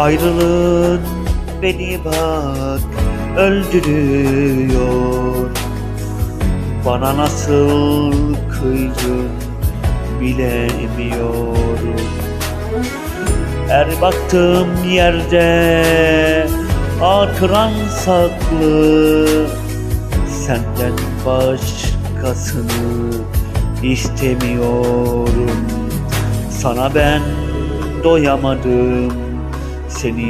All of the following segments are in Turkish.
Ayrılığın beni bak öldürüyor. Bana nasıl kıydın bilemiyorum. Her baktığım yerde hatıran saklı Senden başkasını istemiyorum. Sana ben doyamadım Seni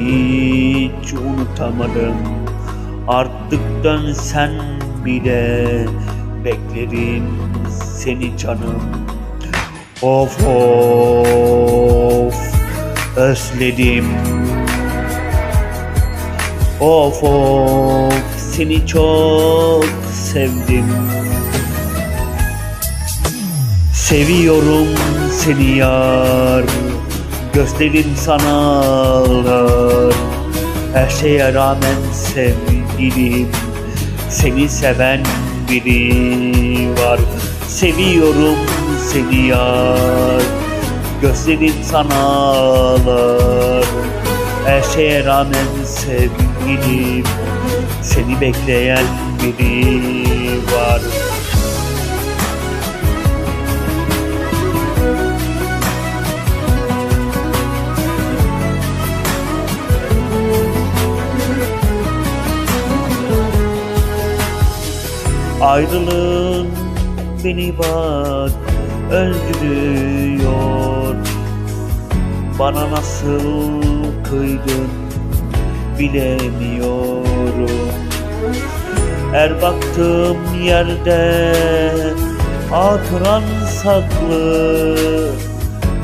hiç unutamadım. Artık dönsen bile Beklerim seni canım. Of of Özledim. Of of Seni çok sevdim. Seviyorum seni yar Gözlerim sana ağlar Her şeye rağmen sevgilim Seni seven biri var. Seviyorum seni yar. Gözlerim sana ağlar Her şeye rağmen sevgilim Seni bekleyen biri var Ayrılığın beni bak öldürüyor. Bana nasıl kıydın bilemiyorum. Her baktığım yerde hatıran saklı.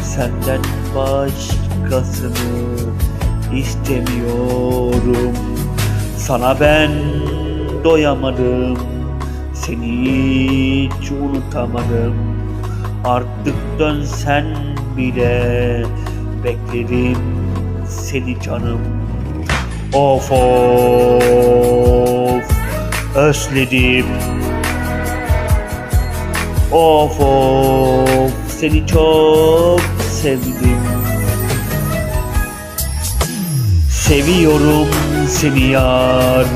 Senden başkasını istemiyorum. Sana ben doyamadım Seni hiç unutamadım. Artık dönsen bile Beklerim seni canım. Of of Özledim. Of of Seni çok sevdim. Seviyorum seni yar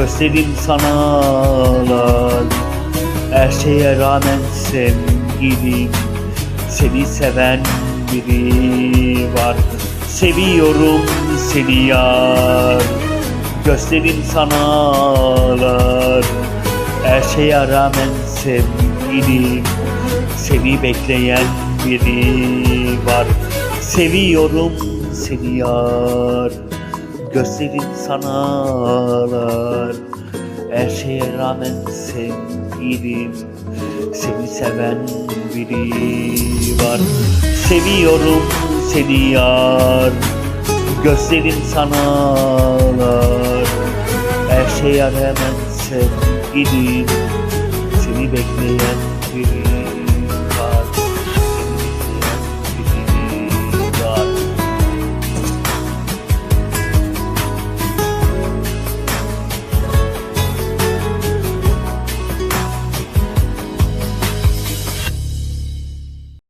Gözlerim sana ağlar Her şeye rağmen sevgilim Seni seven biri var. Seviyorum seni yar. Gözlerim sana ağlar Her şeye rağmen sevgilim Seni bekleyen biri var. Seviyorum seni yar Gözlerim sana ağlar Her şeye rağmen sevgilim Seni seven biri var. Seviyorum seni yar. Gözlerim sana ağlar Her şeye rağmen sevgilim Seni bekleyen biri